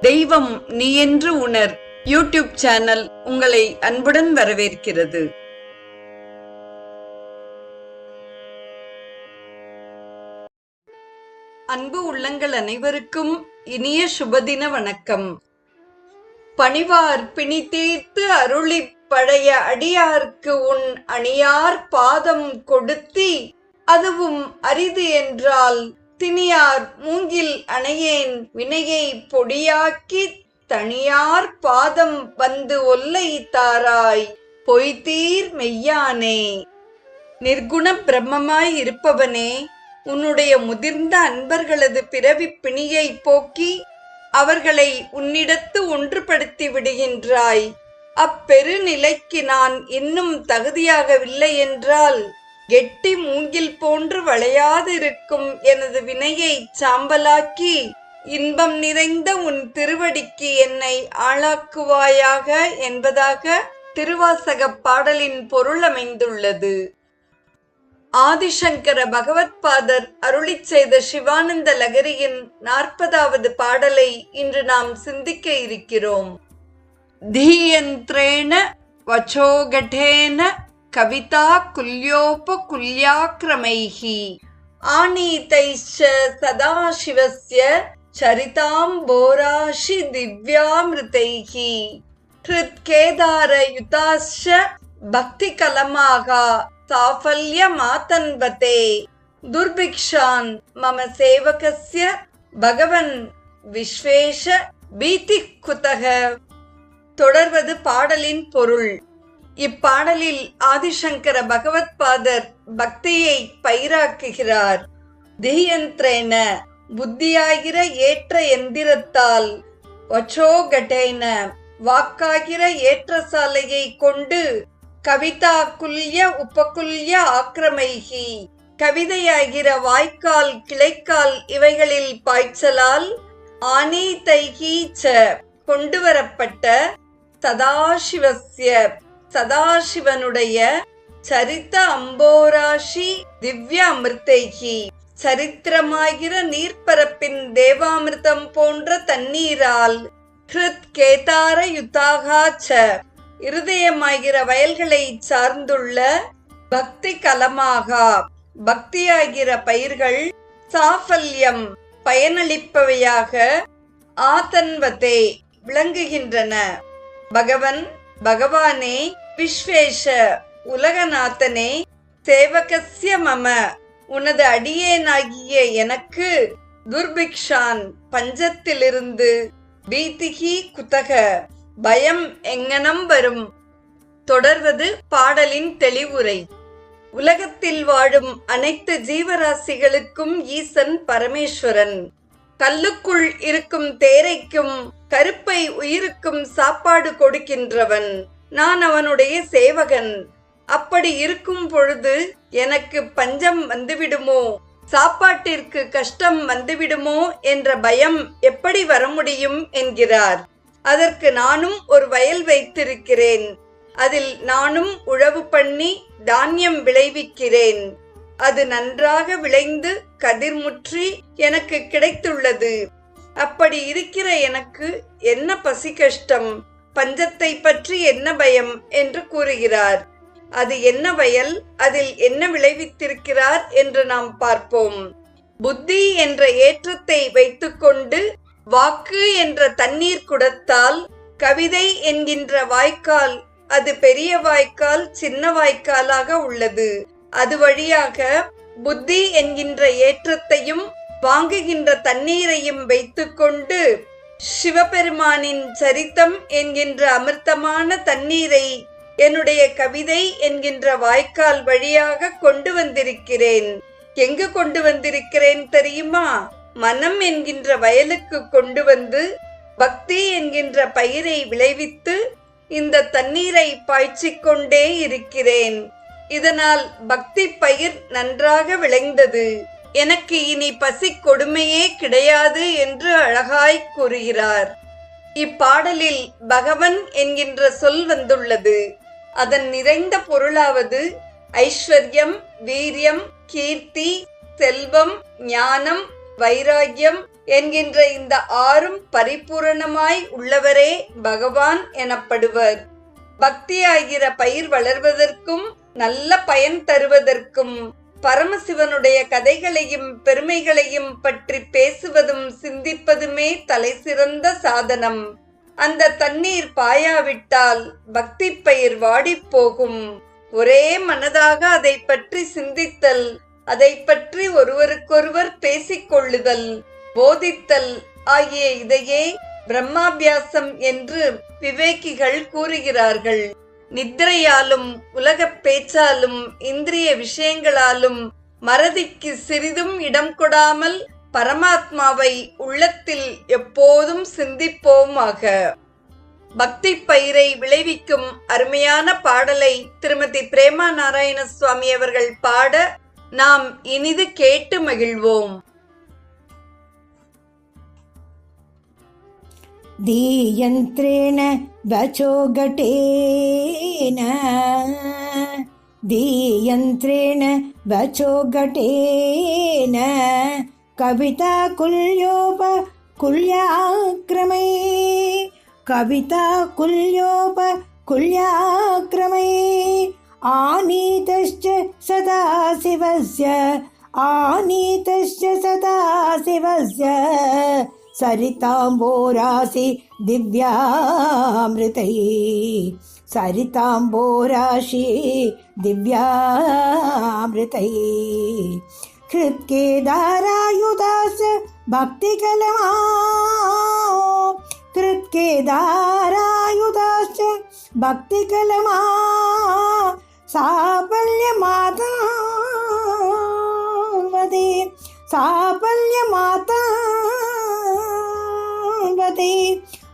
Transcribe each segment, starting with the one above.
தெய்வம் நீ என்று உணர். யூடியூப் சேனல் உங்களை அன்புடன் வரவேற்கிறது. அன்பு உள்ளங்கள் அனைவருக்கும் இனிய சுபதின வணக்கம். பணிவார் பிணி தீர்த்து அருளி பழைய அடியார்க்கு உன் அணியார் பாதம் கொடுத்தி அதுவும் அரிது என்றால் திணியார் மூங்கில் அணையேன் வினையை பொடியாக்கி தனியார் பாதம் வந்து ஒல்லை தாராய் பொய்தீர் மெய்யானே. நிர்குண பிரம்மமாய் இருப்பவனே உன்னுடைய முதிர்ந்த அன்பர்களது பிறவி பிணியை போக்கி அவர்களை உன்னிடத்து ஒன்றுபடுத்தி விடுகின்றாய். அப்பெருநிலைக்கு நான் இன்னும் தகுதியாகவில்லை என்றால் கெட்டி மூங்கில் போன்று வளையாதிருக்கும் எனது வினையை சாம்பலாக்கி இன்பம் நிறைந்த உன் திருவடிக்கு என்னை ஆளாக்குவாயாக என்பதாக திருவாசகப் பாடலின் பொருள் அமைந்துள்ளது. ஆதிசங்கர பகவத்பாதர் அருளிச் செய்த சிவானந்த லகரியின் நாற்பதாவது பாடலை இன்று நாம் சிந்திக்க இருக்கிறோம். தீயந்திரேண வச்சோகடேன கவிதா குல்யோபகுல்யாக்கிரமைः ஆனீதைश्च सदाशिवस्य चरिताम्बोराशि दिव्यामृतैः हृत्केदारयुताश्च भक्तिकलमाः साफल्यमातन्वते दुर्भिक्षान् मम सेवकस्य भगवन् விஸ்வேஷ பீதி குத்தக தொடர்வது பாடலின் பொருள் இப்பாடலில் ஆதிசங்கர பகவத்பாதர் பக்தியை பயிராக்குகிறார். தியந்திரேன புத்தியாகிற ஏற்ற எந்திரத்தால் வச்சோகட்டேன வாக்காகிற ஏற்ற சாலையை கொண்டு கவிதா குல்ய உபகுல்ய ஆக்கிரமைகி கவிதையாகிற வாய்க்கால் கிளைக்கால் இவைகளில் பாய்ச்சலால் ஆனி தைகீச்ச ச கொண்டு வரப்பட்ட சதாசிவசிய சதாசிவனுடைய சரித்த அம்போராஷி திவ்ய அமிர்தைகி. சரித்திரமாகிற நீர்ப்பரப்பின் தேவாமிர்தம் போன்ற தண்ணீரால் ஹிருத் கேதார யுத்தாகாச்ச இருதயமாகிற வயல்களை சார்ந்துள்ள பக்தி கலமாக. பக்தியாகிற பயிர்கள் சாஃபல்யம் பயனளிப்பவையாக ஆதன்வதே விளங்குகின்றன. பகவன் பகவானே விஸ்வேஷ உலகநாதனே சேவகசிய மம உனது அடியேனாகிய எனக்கு துர்பிக்ஷான் பஞ்சத்திலிருந்து பீதிகி குத்தக. பயம் எங்கனம் வரும்? தொடர்வது பாடலின் தெளிவுரை. உலகத்தில் வாழும் அனைத்து ஜீவராசிகளுக்கும் ஈசன் பரமேஸ்வரன். கல்லுக்குள் இருக்கும் தேரைக்கும் கருப்பை உயிருக்கும் சாப்பாடு கொடுக்கின்றவன் நான் அவனுடைய சேவகன். அப்படி இருக்கும் பொழுது எனக்கு பஞ்சம் வந்துவிடுமோ? சாப்பாட்டிற்கு கஷ்டம் வந்துவிடுமோ? என்ற பயம் எப்படி வர முடியும் என்கிறார். அதற்கு நானும் ஒரு வயல் வைத்திருக்கிறேன். அதில் நானும் உழவு பண்ணி தானியம் விளைவிக்கிறேன். அது நன்றாக விளைந்து கதிர்முற்றி எனக்கு கிடைத்துள்ளது. அப்படி இருக்கிற எனக்கு என்ன பசி கஷ்டம்? பஞ்சத்தை பற்றி என்ன பயம்? என்று கூறுகிறார். அது என்ன வயல்? அதில் என்ன விளைவித்திருக்கிறார்? என்று நாம் பார்ப்போம். புத்தி என்ற ஏற்றத்தை வைத்துக்கொண்டு வாக்கு என்ற தண்ணீர் குடத்தால் கவிதை என்கின்ற வாய்க்கால் அது பெரிய வாய்க்கால் சின்ன வாய்க்காலாக உள்ளது. அது வழியாக புத்தி என்கின்ற ஏற்றத்தையும் வாங்குகின்ற தண்ணீரையும் வைத்துக்கொண்டு சிவபெருமானின் சரித்தம் என்கின்ற அமிர்தமான தண்ணீரை என்னுடைய கவிதை என்கின்ற வாய்க்கால் வழியாக கொண்டு வந்திருக்கிறேன். எங்கு கொண்டு வந்திருக்கிறேன் தெரியுமா? மனம் என்கின்ற வயலுக்கு கொண்டு வந்து பக்தி என்கின்ற பயிரை விளைவித்து இந்த தண்ணீரை பாய்ச்சிக் கொண்டே இருக்கிறேன். இதனால் பக்தி பயிர் நன்றாக விளைந்தது. எனக்கு இனி பசி கொடுமையே கிடையாது என்று அழகாய் கூறுகிறார். இப்பாடலில் பகவன் என்கின்ற சொல் வந்துள்ளது. அதன் நிறைந்த பொருளாவது ஐஸ்வர்யம் வீரியம் கீர்த்தி செல்வம் ஞானம் வைராகியம் என்கின்ற இந்த ஆறும் பரிபூரணமாய் உள்ளவரே பகவான் எனப்படுவர். பக்தியாகிற பயிர் வளர்வதற்கும் நல்ல பயன் தருவதற்கும் பரமசிவனுடைய கதைகளையும் பெருமைகளையும் பற்றி பேசுவதும் சிந்திப்பதுமே தலை சிறந்த சாதனம். அந்த தண்ணீர் பாயாவிட்டால் பக்தி பயிர் வாடிப் போகும். ஒரே மனதாக அதை பற்றி சிந்தித்தல் அதை பற்றி ஒருவருக்கொருவர் பேசிக்கொள்ளுதல் போதித்தல் ஆகிய இதையே பிரம்மாபியாசம் என்று விவேகிகள் கூறுகிறார்கள். நித்திரையாலும் உலகப் பேச்சாலும் இந்திரிய விஷயங்களாலும் மறதிக்கு சிறிதும் இடம் கொடாமல் பரமாத்மாவை உள்ளத்தில் எப்போதும் சிந்திப்போமாக. பக்தி பயிரை விளைவிக்கும் அருமையான பாடலை திருமதி பிரேமா நாராயண சுவாமி அவர்கள் பாட நாம் இனிது கேட்டு மகிழ்வோம். दीयन्त्रेण वचो घटेन। दीयन्त्रेण वचो घटेन। कविता कुल्योप कुल्याक्रमे कविता कुल्योप कुल्याक्रमे आनीतश्च आनीतश्च सदाशिवस्य सरिताम्बोरासि दिव्यामृतै सरिताम्बोराशि दिव्यामृतै कृत्केदारायुधाश्च भक्तिकलमा कृत्केदारायुधाश्च भक्तिकलमा साफल्यमाता वदे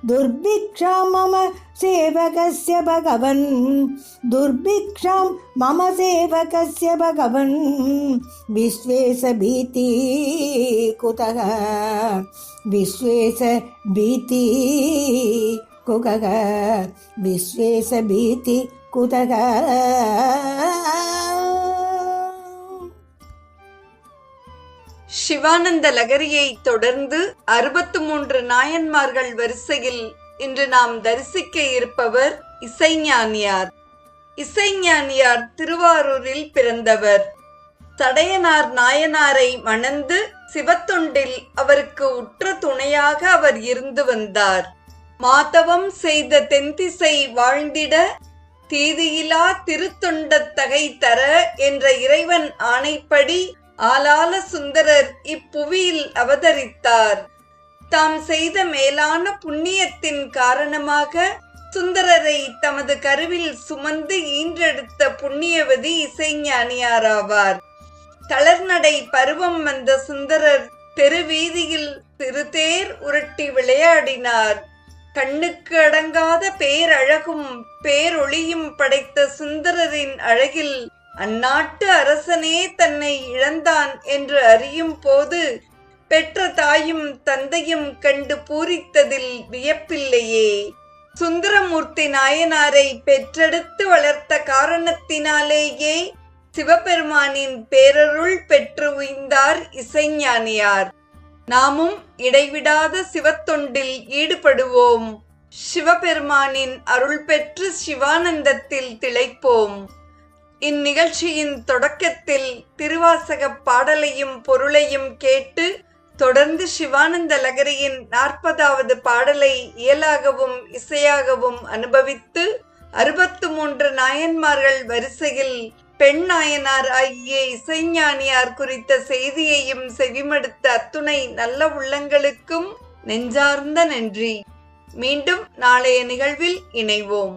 दुर्भिक्षा मम सेवकस्य भगवन्। दुर्भिक्षां मम सेवकस्य भगवन्। विश्वेश भीति कुतः? विश्वेश भीति कुतः? विश्वेश भीति कुतः? சிவானந்த லகரியை தொடர்ந்து அறுபத்து மூன்று நாயன்மார்கள் வரிசையில் இன்று நாம் தரிசிக்க இருப்பவர் இசைஞானியார். இசைஞானியார் திருவாரூரில் பிறந்தவர். தடையனார் நாயனாரை மணந்து சிவத்தொண்டில் அவருக்கு உற்ற துணையாக அவர் இருந்து வந்தார். மாதவம் செய்த தென்திசை வாழ்ந்திட தீதியிலா திருத்தொண்டத் தகை தர என்ற இறைவன் ஆணைப்படி ஆலால சுந்தரர் இப்புவியில் அவதரித்தார். தாம் செய்த மேலான புண்ணியத்தின் காரணமாக சுந்தரரை தமது கருவில் சுமந்து ஈன்றெடுத்த புண்ணியவதி இசைஞானியாராவார். தளர்நடை பருவம் வந்த சுந்தரர் தெருவீதியில் சிறுதேர் உருட்டி விளையாடினார். கண்ணுக்கு அடங்காத பேரழகும் பேரொளியும் படைத்த சுந்தரரின் அழகில் அந்நாட்டு அரசனே தன் இழந்தான் என்று அறியும் போது பெற்ற தாயும் தந்தையும் கண்டு பூரித்ததில் வியப்பில்லையே. சுந்தரமூர்த்தி நாயனாரை பெற்றெடுத்து வளர்த்த காரணத்தினாலேயே சிவபெருமானின் பேரருள் பெற்று உய்ந்தார் இசைஞானியார். நாமும் இடைவிடாத சிவத்தொண்டில் ஈடுபடுவோம். சிவபெருமானின் அருள் பெற்று சிவானந்தத்தில் திளைப்போம். இந்நிகழ்ச்சியின் தொடக்கத்தில் திருவாசகப் பாடலையும் பொருளையும் கேட்டு தொடர்ந்து சிவானந்த லகரியின் நாற்பதாவது பாடலை இயலாகவும் இசையாகவும் அனுபவித்து அறுபத்து மூன்று நாயன்மார்கள் வரிசையில் பெண் நாயனார் ஆகிய இசைஞானியார் குறித்த செய்தியையும் செவிமடுத்த அத்துணை நல்ல உள்ளங்களுக்கும் நெஞ்சார்ந்த நன்றி. மீண்டும் நாளைய நிகழ்வில் இணைவோம்.